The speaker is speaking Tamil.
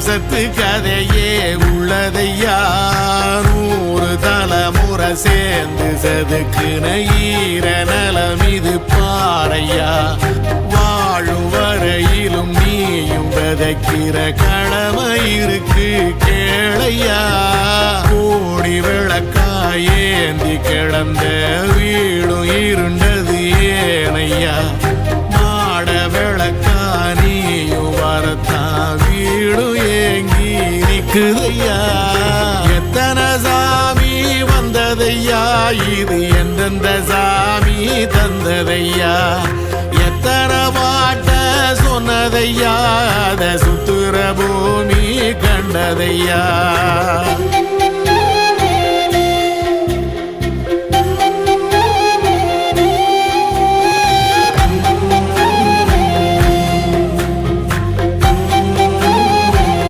வம்சத்து கதையே உள்ளதையா நூறு தலைமுறை சேர்ந்து செதுக்குன ஈர நலம் இது பாறையா? வாழும் வரையிலும் நீயும் விதைக்கிற கடமை இருக்கு கேளையா? கோடி விளக்காயேந்தி கிடந்த வீடும் இருண்டது ஏனையா? இருக்குதையா எத்தனை சாமி வந்ததையா? இது எந்தெந்த சாமி தந்ததையா? எத்தனை பாட்ட சொன்னதையா? அதை சுத்துற பூமி கண்டதையா?